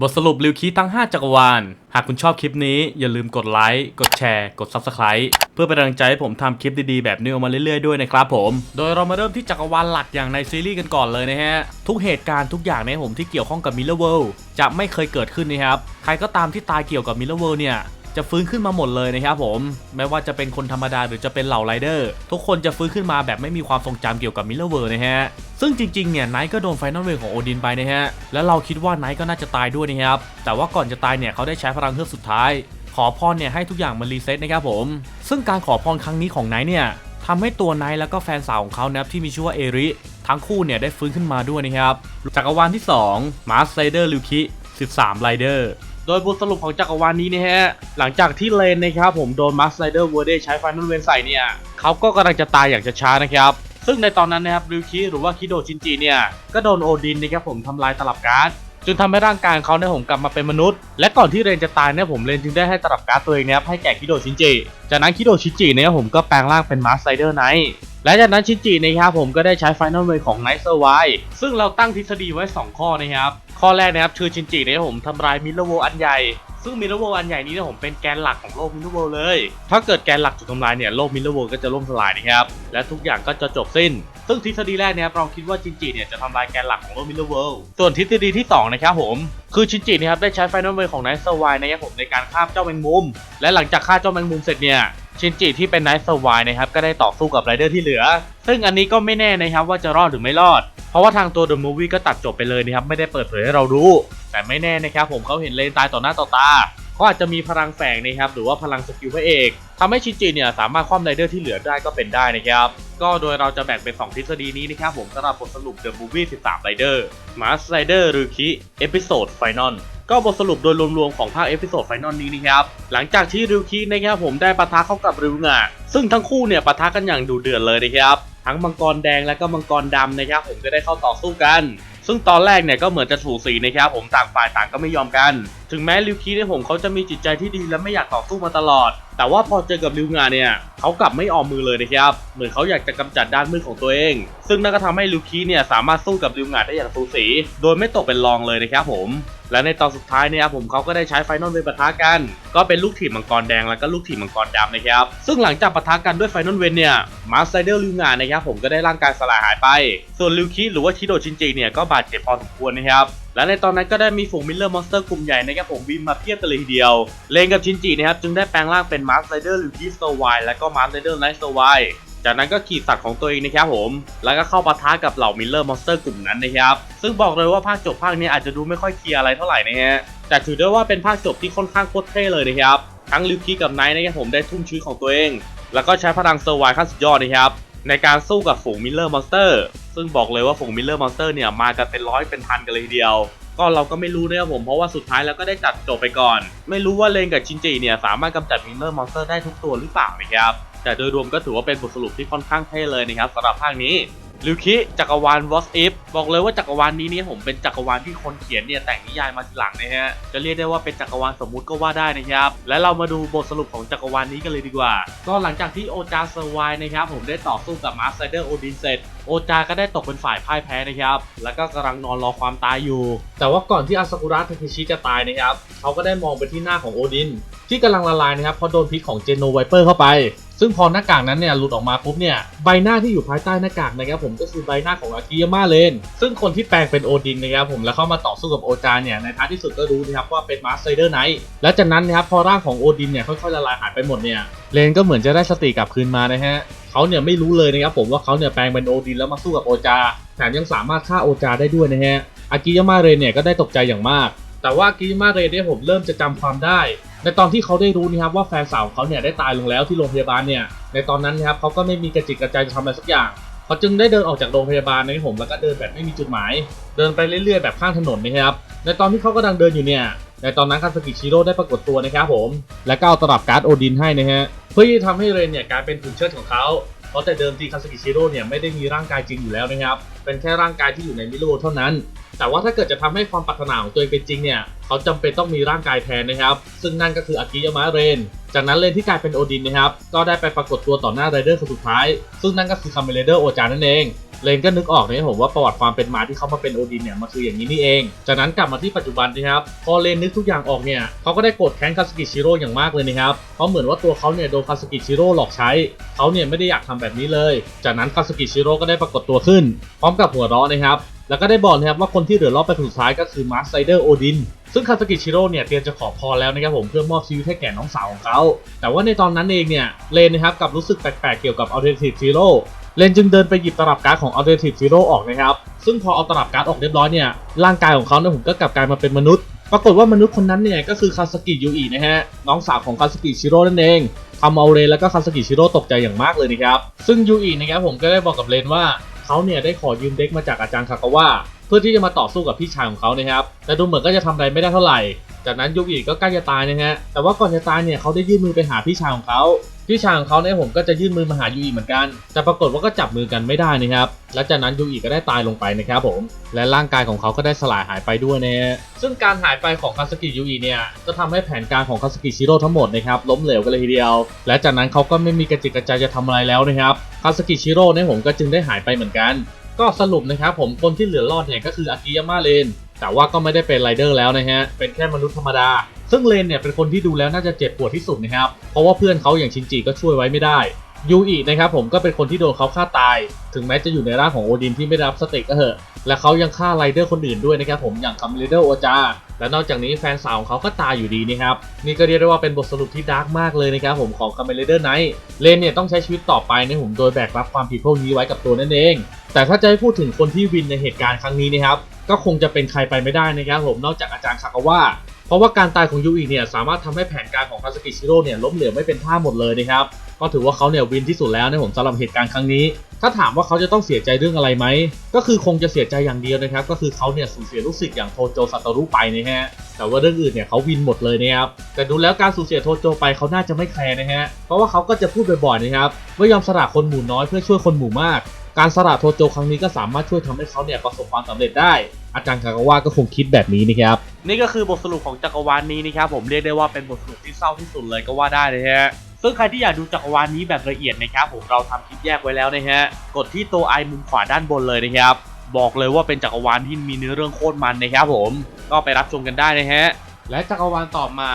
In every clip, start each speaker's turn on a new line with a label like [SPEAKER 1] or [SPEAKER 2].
[SPEAKER 1] บทสรุปริวคีทั้ง 5 จักรวาล หากคุณชอบคลิปนี้อย่าลืมกดไลค์ กดแชร์ กด Subscribe เพื่อเป็นกำลังใจให้ผมทำคลิปดีๆ แบบนี้ออกมาเรื่อยๆ ด้วยนะครับผม โดยเรามาเริ่มที่จักรวาลหลักอย่างในซีรีส์กันก่อนเลยนะฮะ ทุกเหตุการณ์ทุกอย่างในผมที่เกี่ยวข้องกับมิลเลอร์เวิลจะไม่เคยเกิดขึ้นนะครับ ใครก็ตามที่ตายเกี่ยวกับมิลเลอร์เวิลเนี่ย จะฟื้นขึ้นมาหมดเลยนะครับผมไม่ว่าจะเป็นคนธรรมดาหรือจะเป็นเหล่าไรเดอร์ ทุกคนจะฟื้นขึ้นมาแบบไม่มีความทรงจำเกี่ยวกับมิลเลอร์เวิร์นะฮะซึ่งจริงๆเนี่ยไนท์ก็โดนไฟนอลเวของโอดินไปนะฮะแล้วเราคิดว่าไนท์ก็น่าจะตายด้วยนะครับแต่ว่าก่อนจะตายเนี่ยเขาได้ใช้พลังเฮือกสุดท้าย ขอพรเนี่ยให้ทุกอย่างมันรีเซ็ตนะครับผมซึ่งการขอพรครั้งนี้ของไนท์เนี่ยทำให้ตัวไนท์แล้วก็แฟนสาวของเขานะครับที่มีชื่อว่าเอริทั้งคู่เนี่ยได้ฟื้นขึ้นมาด้วยนะครับจักรวาลที่ 2 มาร์สไ i เดอร์ลิวคิ13ไรเดอร์ โดยบทสรุปของจักรวาลนี้นะฮะ หลังจากที่เลนนะครับผมโดนมาสไ i เดอร์เวอร์เดใช้ไฟนอลเวนใส่เนี่ยเขาก็กำลังจะตายอย่างช้าๆนะครับ ซึ่งในตอนนั้นนะครับริวคิหรือว่าคิโดชินจิเนี่ยก็โดนโอดินนะครับผมทำลายตลับก๊าซ จนทำให้ร่างกายเขาเนี่ยผมกลับมาเป็นมนุษย์ และก่อนที่เรนจะตายเนี่ยผมเรนจึงได้ให้ตลับก๊าซตัวเองนะครับให้แก่คิโดชินจิ จากนั้นคิโดชินจิเนี่ยผมก็แปลงร่างเป็นมาสไ i เดอร์ไนท์และจากนั้นชินจินะครับผมก็ได้ใช้ไฟนอลเวของไนท์เซอร์ไวซึ่งเราตั้งทฤษฎีไว้ 2 ข้อนะครับ ข้อแรกนะครับคือชินจิเนี่ยผมทำลายมิลเลอร์โวอันใหญ่ซึ่งมิลเลอร์โวอันใหญ่นี้เนี่ยผมเป็นแกนหลักของโลกมิลเลอร์โวเลย ถ้าเกิดแกนหลักถูกทำลายเนี่ยโลกมิลเลอร์โวก็จะล่มสลายนะครับ และทุกอย่างก็จะจบสิ้น ซึ่งทฤษฎีแรกเนี่ยเราคิดว่าชินจิเนี่ยจะทำลายแกนหลักของโลกมิลเลอร์โวส่วนทฤษฎีที่สองนะครับผมคือชินจินะครับได้ใช้ไฟนอลเวของไนท์เซอร์ไวนะครับผมในการฆ่าเจ้าแมงมุม และหลังจากฆ่าเจ้าแมงมุมเสร็จเนี่ยชินจิที่เป็นไนท์เซอร์ไวนะครับก็ได้ต่อสู้กับไรเดอร์ที่เหลือ ซึ่งอันนี้ก็ไม่แน่นะครับว่าจะรอดหรือไม่รอด เพราะว่าทางตัวเดอะมูฟวี่ก็ตัดจบไปเลยนะครับไม่ได้เปิดเผยให้เรารู้ แต่ไม่แน่นะครับผมเขาเห็นเลนตายต่อหน้าต่อตา เขาอาจจะมีพลังแฝงนะครับหรือว่าพลังสกิลพระเอกทำให้ชินจิเนี่ยสามารถคว่ำไรเดอร์ที่เหลือได้ก็เป็นได้นะครับก็โดยเราจะแบ่งเป็น 2 ทฤษฎีนี้นะครับผมสำหรับบทสรุป The Movie 13 Rider Mars Rider หรือคิเอพิโซด Final ก็บทสรุปโดยรวมๆของภาคเอพิโซดไฟนอลนี้นะครับหลังจากที่ริวคินะครับผมได้ปะทะเข้ากับริวงะซึ่งทั้งคู่เนี่ยปะทะกันอย่างดุเดือดเลยนะครับทั้งมังกรแดงและก็มังกรดำนะครับผมก็ได้เข้าต่อสู้กัน ซึ่งตอนแรกเนี่ยก็เหมือนจะถูสีนะครับผมต่างฝ่ายต่างก็ไม่ยอมกัน ถึงแม้ริวคิเนี่ยผมเขาจะมีจิตใจที่ดีและไม่อยากต่อสู้มาตลอด แต่ว่าพอเจอกับริวงาเนี่ยเขากลับไม่ออมมือเลยนะครับ เหมือนเขาอยากจะกำจัดด้านมืดของตัวเอง ซึ่งนั่นก็ทำให้ริวคิเนี่ยสามารถสู้กับริวงาได้อย่างสูสี โดยไม่ตกเป็นรองเลยนะครับผม และในตอนสุดท้ายเนี่ยผมเขาก็ได้ใช้ไฟนอลเวปะทะกัน ก็เป็นลูกทีมมังกรแดงแล้วก็ลูกทีมมังกรดำนะครับ ซึ่งหลังจากปะทะกันด้วยไฟนอลเวนเนี่ยมาสไซเดอร์ลิวงานนะครับผมก็ได้ร่างกายสลายหายไป ส่วนลิวคิหรือว่าชิโดชินจิเนี่ยก็บาดเจ็บพอสมควรนะครับ และในตอนนั้นก็ได้มีฝูงมิลเลอร์มอนสเตอร์กลุ่มใหญ่นะครับผมบินมาเพียบกันเลยทีเดียว เลนกับชินจินะครับจึงได้แปลงร่างเป็นมาร์สไซเดอร์ลิวคิสโตไวและก็มาร์สไซเดอร์ไนท์สโตไวจากนั้นก็ขี่สัตว์ของตัวเองนะครับผม แล้วก็เข้าปะทะกับเหล่ามิลเลอร์มอนสเตอร์กลุ่มนั้นนะครับ ซึ่งบอกเลยว่าภาคจบภาคนี้อาจจะดูไม่ค่อยเคลียร์อะไรเท่าไหร่นะฮะ แต่ถือได้ว่าเป็นภาคจบที่ค่อนข้างโคตรเท่เลยนะครับ ทั้งลิวคีกับไนท์นะครับผมได้ทุ่มชีวิตของตัวเอง แล้วก็ใช้พลังเซอร์ไวขั้นสุดยอดนะครับ ในการสู้กับฝูงมิลเลอร์มอนสเตอร์ซึ่งบอกเลยว่าฝูงมิลเลอร์มอนสเตอร์เนี่ยมากันเป็นร้อยเป็นพันกันเลยทีเดียว ก็เราก็ไม่รู้นะครับผมเพราะว่าสุดท้ายแล้วก็ได้จัดจบไปก่อน ไม่รู้ว่าเลนกับชินจิเนี่ยสามารถกำจัดมิลเลอร์มอนสเตอร์ได้ทุกตัวหรือเปล่านะครับแต่โดยรวมก็ถือว่าเป็นบทสรุปที่ค่อนข้างเท่เลยนะครับสำหรับภาคนี้ ลิวคิจักรวาล What If บอกเลยว่าจักรวาลนี้นี่ผมเป็นจักรวาลที่คนเขียนเนี่ยแต่งนิยายมาทีหลังนะฮะจะเรียกได้ว่าเป็นจักรวาลสมมุติก็ว่าได้นะครับ และเรามาดูบทสรุปของจักรวาลนี้กันเลยดีกว่า ก็หลังจากที่โอจาเซอร์ไวนะครับผมได้ต่อสู้กับมาสไซเดอร์โอดินเสร็จโอจาก็ได้ตกเป็นฝ่ายพ่ายแพ้นะครับ แล้วก็กำลังนอนรอความตายอยู่ แต่ว่าก่อนที่อาซากุระเทคิชิจะตายนะครับ เขาก็ได้มองไปที่หน้าของโอดิน ที่กำลังละลายนะครับเพราะโดนพิษของเจโนไวเปอร์เข้าไปซึ่งพอหน้ากากนั้นเนี่ยหลุดออกมาปุ๊บเนี่ยใบหน้าที่อยู่ภายใต้หน้ากากนะครับผมก็คือใบหน้าของอากิยาม่าเลน ซึ่งคนที่แปลงเป็นโอดินนะครับผมแล้วเข้ามาต่อสู้กับโอจาเนี่ยในท้ายที่สุดก็รู้นะครับว่าเป็นมาสไซเดอร์ไนท์และจากนั้นนะครับพอร่างของโอดินเนี่ยค่อยๆละลายหายไปหมดเนี่ยเลนก็เหมือนจะได้สติกลับคืนมานะฮะเขาเนี่ยไม่รู้เลยนะครับผมว่าเขาเนี่ยแปลงเป็นโอดินแล้วมาสู้กับโอจาแถมยังสามารถฆ่าโอจาได้ด้วยนะฮะอากิยาม่าเรนเนี่ยก็ได้ตกใจอย่างมาก แต่ว่ากิยาม่าเรเนี่ยผมเริ่มจะจำความได้ ในตอนที่เขาได้รู้นะครับว่าแฟนสาวของเขาเนี่ยได้ตายลงแล้วที่โรงพยาบาลเนี่ยในตอนนั้นนะครับเขาก็ไม่มีกระจิกกระใจจะทำอะไรสักอย่างเขาจึงได้เดินออกจากโรงพยาบาลนะครับผมแล้วก็เดินแบบไม่มีจุดหมาย เดินไปเรื่อยๆแบบข้างถนนนะครับในตอนที่เขากำลังเดินอยู่เนี่ยในตอนนั้นคาสกิชิโร่ได้ปรากฏตัวนะครับผม และก็เอาตลับการ์ดโอดินให้นะฮะเพื่อที่จะทำให้เรนเนี่ยกลายเป็นหุ่นเชิดของเขา เพราะแต่เดิมทีคาสกิชิโร่เนี่ยไม่ได้มีร่างกายจริงอยู่แล้วนะครับ เป็นแค่ร่างกายที่อยู่ในมิโลเท่านั้น แต่ว่าถ้าเกิดจะทำให้ความปรารถนาของตัวเองเป็นจริงเนี่ย เขาจำเป็นต้องมีร่างกายแทนนะครับ ซึ่งนั่นก็คืออากิยามะเรน
[SPEAKER 2] จากนั้นเลนที่กลายเป็นโอดินนะครับก็ได้ไปปรากฏตัวต่อหน้าไรเดอร์คนสุดท้าย ซึ่งนั่นก็คือคาเมเลเดอร์โอจานั่นเองเลนก็นึกออกนะครับผมว่าประวัติความเป็นมาที่เขามาเป็นโอดินเนี่ยมันคืออย่างนี้นี่เอง จากนั้นกลับมาที่ปัจจุบันนะครับพอเลนนึกทุกอย่างออกเนี่ยเขาก็ได้โกรธแค้นคาสกิชิโร่อย่างมากเลยนะครับเพราะเหมือนว่าตัวเขาเนี่ยโดนคาสกิชิโร่หลอกใช้เขาเนี่ยไม่ได้อยากทำแบบนี้เลย จากนั้นคาสกิชิโร่ก็ได้ปรากฏตัวขึ้น พร้อมกับหัวเราะนะครับแล้วก็ได้บอกนะครับว่าคนที่เหลือรอบไปสุดท้ายก็คือมาร์คไซเดอร์โอดิน ซึ่งคาสกิชิโร่เนี่ยเตรียมจะขอพรแล้วนะครับผมเพื่อมอบชีวิตให้แก่น้องสาวของเขา แต่ว่าในตอนนั้นเองเนี่ยเลนนะครับกับรู้สึกแปลกๆเกี่ยวกับ Alternative Zero เลนจึงเดินไปหยิบตลับการ์ดของ Alternative Zero ออกนะครับ ซึ่งพอเอาตลับการ์ดออกเรียบร้อยเนี่ยร่างกายของเขาเนี่ยผมก็กลับกลายมาเป็นมนุษย์ ปรากฏว่ามนุษย์คนนั้นเนี่ยก็คือคาสกิยูอินะฮะน้องสาวของคาสกิชิโร่นั่นเองทำเอาเรนแล้วก็คาสกิชิโร่ตกใจอย่างมากเลยนะครับซึ่งยูอินะครับผมก็ได้บอกกับเรนว่าเขาเนี่ยได้ขอยืมเด็กมาจากอาจารย์คากาวะ พื่อที่จะมาต่อสู้กับพี่ชายของเขานะครับแต่ดูเหมือนก็จะทำอะไรไม่ได้เท่าไหร่ จากนั้นยูอิก็ใกล้จะตายนะฮะแต่ว่าก่อนจะตายเนี่ยเขาได้ยื่นมือไปหาพี่ชายของเขาพี่ชายของเขาเนี่ยผมก็จะยื่นมือมาหายูอิเหมือนกัน แต่ปรากฏว่าก็จับมือกันไม่ได้นะครับ และจากนั้นยูอิก็ได้ตายลงไปนะครับผม และร่างกายของเขาก็ได้สลายหายไปด้วยนะฮะซึ่งการหายไปของคาสกิยูอิเนี่ย ก็ทำให้แผนการของคาสกิชิโร่ทั้งหมดนะครับล้มเหลวกันเลยทีเดียว และจากนั้นเขาก็ไม่มีกระจิตกระใจจะทำอะไรแล้วนะครับ คาสกิชิโร่เนี่ยผมก็จึงได้หายไปเหมือนกัน ก็สรุปนะครับผมคนที่เหลือรอดเนี่ยก็คืออากิยาม่าเลนแต่ว่าก็ไม่ได้เป็นไรเดอร์แล้วนะฮะ เป็นแค่มนุษย์ธรรมดา ซึ่งเลนเนี่ยเป็นคนที่ดูแล้วน่าจะเจ็บปวดที่สุดนะครับ เพราะว่าเพื่อนเขาอย่างชินจิก็ช่วยไว้ไม่ได้ ยูอินะครับผมก็เป็นคนที่โดนเขาฆ่าตาย ถึงแม้จะอยู่ในร่างของโอดินที่ไม่รับสเต็กก็เหอะ และเขายังฆ่าไรเดอร์คนอื่นด้วยนะครับผมอย่างคัมเลเดอร์โอจา และนอกจากนี้แฟนสาวของเขาก็ตายอยู่ดีนะครับ นี่ก็เรียกได้ว่าเป็นบทสรุปที่ดาร์กมากเลยนะครับผมของคัมเลเดอร์ไนท์เลนเนี่ยต้องใช้ชีวิตต่อไปนะผมโดยแบกรับความผิดพวกนี้ไว้กับตัวนั่นเอง แต่ถ้าจะให้พูดถึงคนที่วินในเหตุการณ์ครั้งนี้นะครับก็คงจะเป็นใครไปไม่ได้นะครับผมนอกจากอาจารย์คากาวะเพราะว่าการตายของยูอิเนี่ยสามารถทำให้แผนการของคาสกิชิโร่เนี่ยล้มเหลวไม่เป็นท่าหมดเลยนะครับ ก็ถือว่าเขาเนี่ยวินที่สุดแล้วนะผมสำหรับเหตุการณ์ครั้งนี้ ถ้าถามว่าเขาจะต้องเสียใจเรื่องอะไรไหม ก็คือคงจะเสียใจอย่างเดียวนะครับ ก็คือเขาเนี่ยสูญเสียลูกศิษย์อย่างโทโจซาโตรุไปนะฮะ แต่ว่าเรื่องอื่นเนี่ยเขาวินหมดเลยนะครับ แต่ดูแล้วการสูญเสียโทโจไปเขาน่าจะไม่แคร์นะฮะ เพราะว่าเขาก็จะพูดบ่อยๆนะครับว่ายอมสละคนหมู่น้อยเพื่อช่วยคนหมู่มาก การสละโทโจครั้งนี้ก็สามารถช่วยทำให้เขาเนี่ยประสบความสำเร็จได้อาจารย์คากาวะก็คงคิดแบบนี้นะครับ
[SPEAKER 1] นี่ก็คือบทสรุปของจักรวาลนี้นะครับผมเรียกได้ว่าเป็นบทสรุปที่เศร้าที่สุดเลยก็ว่าได้นะฮะ ซึ่งใครที่อยากดูจักรวาลนี้แบบละเอียดนะครับผมเราทำคลิปแยกไว้แล้วนะฮะกดที่ตัวไอมุมขวาด้านบนเลยนะครับบอกเลยว่าเป็นจักรวาลที่มีเนื้อเรื่องโคตรมันนะครับผม ก็ไปรับชมกันได้นะฮะและจักรวาลต่อมา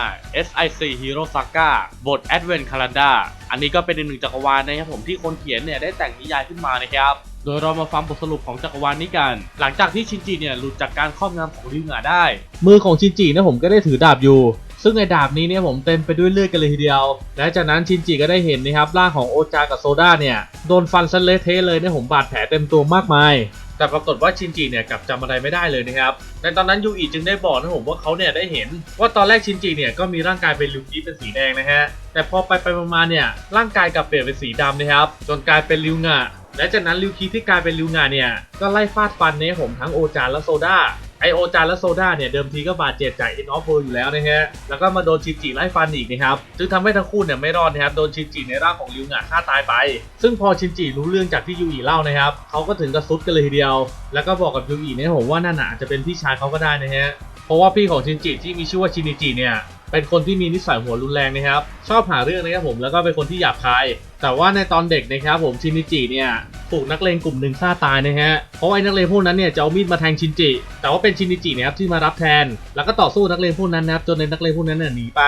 [SPEAKER 1] SIC Hero Saga บท Advent Calendar อันนี้ก็เป็นอีกหนึ่งจักรวาลนะครับผมที่คนเขียนเนี่ยได้แต่งนิยายขึ้นมานะครับ โดยเรามาฟังบทสรุปของจักรวาลนี้กัน หลังจากที่ชินจิเนี่ยหลุดจากการครอบงำของริวงาได้
[SPEAKER 2] มือของชินจิเนี่ยผมก็ได้ถือดาบอยู่ ซึ่งในดาบนี้เนี่ยผมเต็มไปด้วยเลือดกันเลยทีเดียว และจากนั้นชินจิก็ได้เห็นนะครับร่างของโอจากับโซดาเนี่ยโดนฟันซะเละเทะเลยเนี่ยผมบาดแผลเต็มตัวมากมาย แต่ปรากฏว่าชินจิเนี่ยกลับจำอะไรไม่ได้เลยนะครับในตอนนั้นยูอิจึงได้บอกนะผมว่าเขาเนี่ยได้เห็น ว่าตอนแรกชินจิเนี่ยก็มีร่างกายเป็นลิวกิเป็นสีแดงนะฮะแต่พอไปไปมาเนี่ยร่างกายกลับเปลี่ยนเป็นสีดำนะครับจนกลายเป็นริวงะและจากนั้นริวคีที่กลายเป็นริวงาเนี่ยก็ไล่ฟาดฟันเนี่ยผมทั้งโอจานและโซดา ไอโอจานและโซดาเนี่ยเดิมทีก็บาดเจ็บจากเอ็นออฟเวิร์อยู่แล้วนะฮะ แล้วก็มาโดนชินจิไล่ฟันอีกนะครับ จึงทำให้ทั้งคู่เนี่ยไม่รอดนะครับ โดนชินจิในร่างของริวงาฆ่าตายไป ซึ่งพอชินจิรู้เรื่องจากที่ยูอิเล่านะครับ เขาก็ถึงกระซุดกันเลยทีเดียว แล้วก็บอกกับยูอิเนี่ยผมว่านั่นน่ะอาจจะเป็นพี่ชายเขาก็ได้นะฮะ เพราะว่าพี่ของชินจิที่มีชื่อว่าชินิจิเนี่ย เป็นคนที่มีนิสัยหัวรุนแรงนะครับ ชอบหาเรื่องนะครับผม แล้วก็เป็นคนที่หยาบคาย แต่ว่าในตอนเด็กนะครับผมชินิจิเนี่ย ถูกนักเลงกลุ่มหนึ่งฆ่าตายนะฮะ เพราะไอ้นักเลงพวกนั้นเนี่ยจะเอามีดมาแทงชินจิ แต่ว่าเป็นชินิจินะครับที่มารับแทน แล้วก็ต่อสู้นักเลงพวกนั้นนะครับจนในนักเลงพวกนั้นเนี่ยหนีไป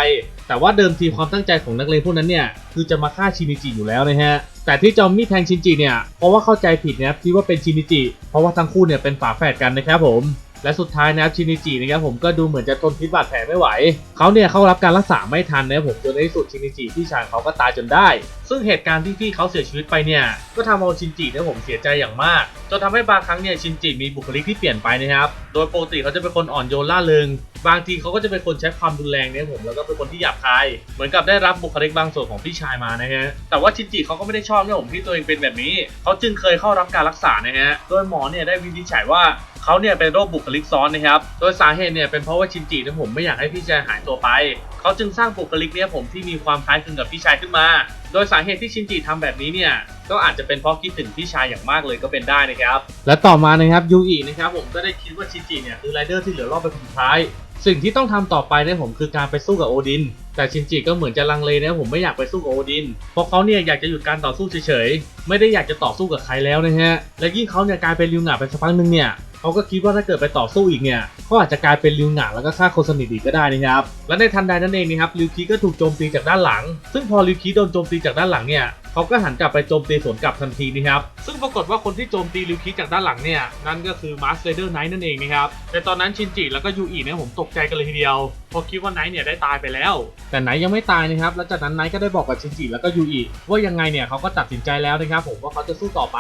[SPEAKER 2] แต่ว่าเดิมทีความตั้งใจของนักเลงพวกนั้นเนี่ยคือจะมาฆ่าชินิจิอยู่แล้วนะฮะ แต่ที่จะเอามีดแทงชินจิเนี่ยเพราะว่าเข้าใจผิดนะครับคิดว่าเป็นชินิจิ เพราะว่าทั้งคู่เนี่ยเป็นฝาแฝดกันนะครับผมและสุดท้ายนะครับชินิจินะครับผมก็ดูเหมือนจะทนพิษบาดแผลไม่ไหว เขาเนี่ยเข้ารับการรักษาไม่ทันนะครับผมจนในที่สุดชินิจิพี่ชายเขาก็ตายจนได้ ซึ่งเหตุการณ์ที่พี่เขาเสียชีวิตไปเนี่ยก็ทำเอาชินจิเนี่ยผมเสียใจอย่างมากจนทำให้บางครั้งเนี่ยชินจิมีบุคลิกที่เปลี่ยนไปนะครับโดยปกติเขาจะเป็นคนอ่อนโยนล่าเริงบางทีเขาก็จะเป็นคนใช้ความรุนแรงเนี่ยผมแล้วก็เป็นคนที่หยาบคายเหมือนกับได้รับบุคลิกบางส่วนของพี่ชายมานะฮะแต่ว่าชินจิเขาก็ไม่ได้ชอบเนี่ยผมที่ตัวเองเป็นแบบนี้เขาจึงเคยเข้ารับการรักษานะฮะโดยหมอเนี่ยได้วินิจฉัยว่าเขาเนี่ยเป็นโรคบุคลิกซ้อนนะครับ โดยสาเหตุเนี่ยเป็นเพราะว่าชินจิเนี่ยผมไม่อยากให้พี่ชายหายตัวไป เขาจึงสร้างบุคลิกเนี่ยผมที่มีความคล้ายคลึงกับพี่ชายขึ้นมา โดยสาเหตุที่ชินจิทำแบบนี้เนี่ยก็อาจจะเป็นเพราะคิดถึงพี่ชายอย่างมากเลยก็เป็นได้นะครับ และต่อมานะครับยูอินะครับผมก็ได้คิดว่าชินจิเนี่ยคือไรเดอร์ที่เหลือรอบเป็นคนสุดท้าย สิ่งที่ต้องทำต่อไปเนี่ยผมคือการไปสู้กับโอดิน แต่ชินจิก็เหมือนจะลังเลนะผมไม่อยากไปสู้กับโอดิน เพราะเขาเนี่ยอยากจะหยุดการต่อสู้เฉยๆ ไม่ได้อยากจะต่อสู้กับใครแล้วนะฮะ และยิ่งเขาเนี่ยกลายเป็นริวหงาไปสักพักหนึงเนี่ย เขาก็คิดว่าถ้าเกิดไปต่อสู้อีกเนี่ยเขาอาจจะกลายเป็นริวหงาแล้วก็ฆ่าคนสนิทอีกก็ได้นะครับและในทันใดนั้นเองนะครับริวคีก็ถูกโจมตีจากด้านหลัง ซึ่งพอริวคีโดนโจมตีจากด้านหลังเนี่ยเขาก็หันกลับไปโจมตีสวนกลับทันทีนะครับ ซึ่งปรากฏว่าคนที่โจมตีริวคีจากด้านหลังเนี่ย นั่นก็คือมาร์สเ a เดอร์ไนท์นั่นเองนะครับ แต่ตอนนั้นชินจิแล้วก็ยูอิเนี่ยผมตกใจกันเลยทีเดียวเพราะคิดว่าไนท์เนี่ยได้ตายไปแล้ว แต่ไนท์ยังไม่ตายนะครับ แล้วจากนั้นไนท์ก็ได้บอกกับชินจิแล้วก็ยูอิว่ายังไงเนี่ยเขาก็ตัดสินใจแล้วนะครับผมว่าเขาจะสู้ต่อไป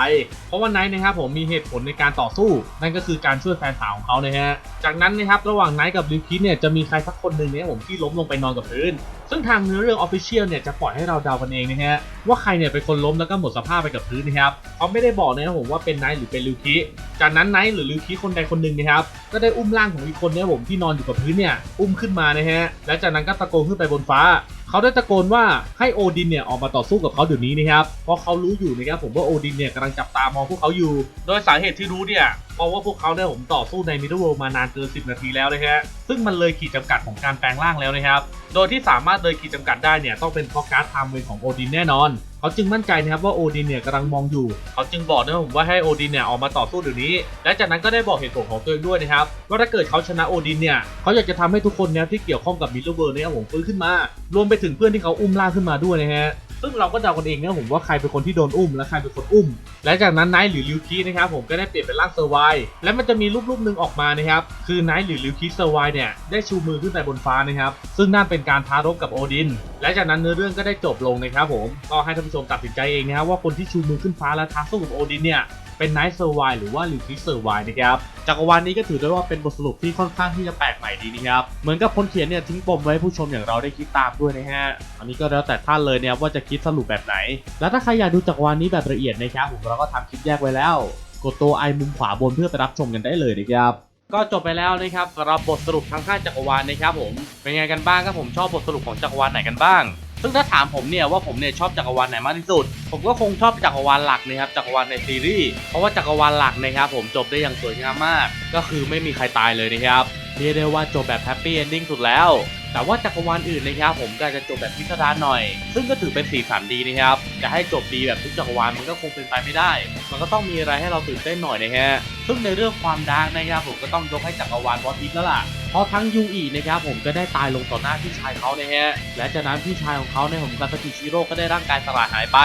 [SPEAKER 2] เพราะว่าไนท์นะครับผมมีเหตุผลในการต่อสู้ นั่นก็คือการช่วยแฟนสาวของเขานะฮะ จากนั้นนะครับระหว่างไนท์กับริวคิเนี่ยจะมีใครสักคนหนึ่งเนี่ยผมที่ล้มลงไปนอนกับพื้น ซึ่งทางเนื้อเรื่องออฟฟิเชียลเนี่ยจะปล่อยให้เราเดากันเองนะฮะว่าใครเนี่ยเป็นคนล้มแล้วก็หมดสภาพไปกับพื้นนะครับเขาไม่ได้บอกนะครับผมว่าเป็นไนท์หรือเป็นริวคิจากนั้นไนท์หรือลิวคิคนใดคนหนึ่งนะครับก็ได้อุ้มร่างของอีกคนเนี่ยผมที่นอนอยู่กับพื้นเนี่ยอุ้มขึ้นมานะฮะและจากนั้นก็ตะโกนขึ้นไปบนฟ้าเขาได้ตะโกนว่าให้โอดินเนี่ยออกมาต่อสู้กับเขาเดี๋ยวนี้นะครับเพราะเขารู้อยู่นะครับผมว่าโอดินเนี่ยกำลังจับตามองพวกเขาอยู่ โดยสาเหตุที่รู้เนี่ยเพราะว่าพวกเขาเนี่ยผมต่อสู้ในมิดเดิลเวิลด์มานานเกิน 10 นาทีแล้วนะฮะซึ่งมันเลยขีดจำกัดของการแปลงร่างแล้วนะครับโดยที่สามารถเลยขีดจำกัดได้เนี่ยต้องเป็นเพราะการ์ดไทม์เวของโอดินแน่นอนเขาจึงมั่นใจนะครับว่าโอดินเนี่ยกำลังมองอยู่ เขาจึงบอกนะผมว่าให้โอดินเนี่ยออกมาต่อสู้เดี๋ยวนี้ และจากนั้นก็ได้บอกเหตุผลของตัวเองด้วยนะครับว่าถ้าเกิดเขาชนะโอดินเนี่ยเขาอยากจะทำให้ทุกคนเนี่ยที่เกี่ยวข้องกับมิดเดิลเวิลด์เนี่ยผมฟื้นขึ้นมา รวมไปถึงเพื่อนที่เขาอุ้มล่ากขึ้นมาด้วยนะฮะ ซึ่งเราก็เดากันเองนะผมว่าใครเป็นคนที่โดนอุ้มและใครเป็นคนอุ้ม และจากนั้นไนท์หรือลิวคีนะครับผมก็ได้เปลี่ยนเป็นร่างเซอร์ไวและมันจะมีรูปรูปหนึ่งออกมานะครับคือไนท์หรือลิวคีเซอร์ไวเนี่ยได้ชูมือขึ้นไปบนฟ้านะครับซึ่งนั่นเป็นการท้ารบกับโอดิน และจากนั้นเนื้อเรื่องก็ได้จบลงนะครับผมก็ให้ท่านผู้ชมตัดสินใจเองนะครับว่าคนที่ชูมือขึ้นฟ้าและท้าสู้กับโอดินเนี่ย เป็นไนท์เซอร์ไวหรือว่าลิวคีเซอร์ไวนะครับจักรวาลนี้ก็ถือได้ว่าเป็นบทสรุปที่ค่อนข้างที่จะแปลกใหม่ดีนะครับเหมือนกับคนเขียนเนี่ยทิ้งปมไว้ให้ผู้ชมอย่างเราได้คิดตามด้วยนะฮะอันนี้ก็แล้วแต่ท่านเลยเนี่ยว่าจะคิดสรุปแบบไหน แล้วถ้าใครอยากดูจักรวาลนี้แบบละเอียดนะครับผมเราก็ทำคลิปแยกไว้แล้ว กดตัวไอมุมขวาบนเพื่อไปรับชมกันได้เลยนะครับก็จบไปแล้วนะครับสำหรับบทสรุปทั้ง5จักรวาลนะครับผมเป็นไงกันบ้างครับผมชอบบทสรุปของจักรวาลไหนกันบ้าง ซึ่งถ้าถามผมเนี่ยว่าผมเนี่ยชอบจักรวาลไหนมากที่สุด ผมก็คงชอบจักรวาลหลักนะครับจักรวาลในซีรีส์เพราะว่าจักรวาลหลักนะครับผมจบได้อย่างสวยงามมาก ก็คือไม่มีใครตายเลยนะครับเรียกได้ว่าจบแบบแฮปปี้เอนดิ้งสุดแล้ว แต่ว่าจักรวาลอื่นนะครับผมก็จะจบแบบพิสดารหน่อย ซึ่งก็ถือเป็นสีสันดีนะครับ จะให้จบดีแบบทุกจักรวาลมันก็คงเป็นไปไม่ได้ มันก็ต้องมีอะไรให้เราตื่นเต้นหน่อยนะฮะ ซึ่งในเรื่องความดาร์กนะครับผมก็ต้องยกให้จักรวาลวอตอิฟแล้วล่ะ เพราะทั้งยูอีนะครับผมก็ได้ตายลงต่อหน้าพี่ชายเขานะฮะ และจากนั้นพี่ชายของเขาในผมกาสกิชิโร่ก็ได้ร่างกายสลายหายไป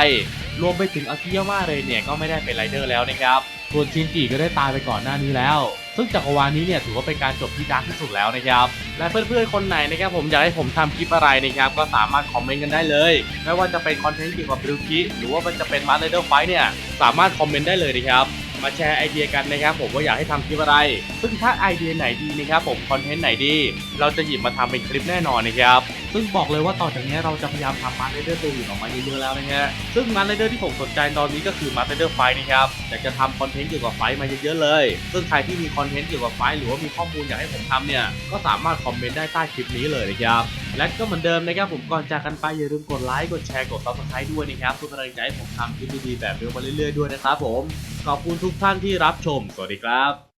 [SPEAKER 2] รวมไปถึงอากิยาม่าเลยเนี่ยก็ไม่ได้เป็นไรเดอร์แล้วนะครับ ส่วนชินจิก็ได้ตายไปก่อนหน้านี้แล้ว ซึ่งจักรวาลนี้เนี่ยถือว่าเป็นการจบที่ดาร์กที่สุดแล้วนะครับ และเพื่อนๆคนไหนนะครับผมอยากให้ผมทำคลิปอะไรนะครับก็สามารถคอมเมนต์กันได้เลย ไม่ว่าจะเป็นคอนเทนต์เกี่ยวกับบิลคิหรือว่ามันจะเป็นมาร์เดอร์ไฟเนี่ยสามารถคอมเมนต์ได้เลยนะครับมาแชร์ไอเดียกันนะครับผมว่าอยากให้ทำคลิปอะไร ซึ่งถ้าไอเดียไหนดีนะครับผมคอนเทนต์ไหนดี เราจะหยิบมาทำเป็นคลิปแน่นอนนะครับ ซึ่งบอกเลยว่าต่อจากนี้เราจะพยายามทำมาร์เดอร์ตัวอื่นออกมาเยอะๆแล้วนะฮะซึ่งมาร์เดอร์ที่ผมสนใจตอนนี้ก็คือมาร์เดอร์ไฟนะครับอยากจะทำคอนเทนต์เกี่ยวกับไฟมาเยอะๆเลย ซึ่งใครที่มีคอนเทนต์เกี่ยวกับไฟหรือว่ามีข้อมูลอยากให้ผมทำเนี่ยก็สามารถคอมเมนต์ได้ใต้คลิปนี้เลยนะครับและก็เหมือนเดิมนะครับผมก่อนจากกันไปอย่าลืมกดไลค์กดแชร์กด subscribe ด้วยนะครับเพื่อเป็นกำลังใจให้ผมทำคลิปดีๆแบบนี้มาเรื่อยๆด้วยนะครับผมขอบคุณทุกท่านที่รับชม สวัสดีครับ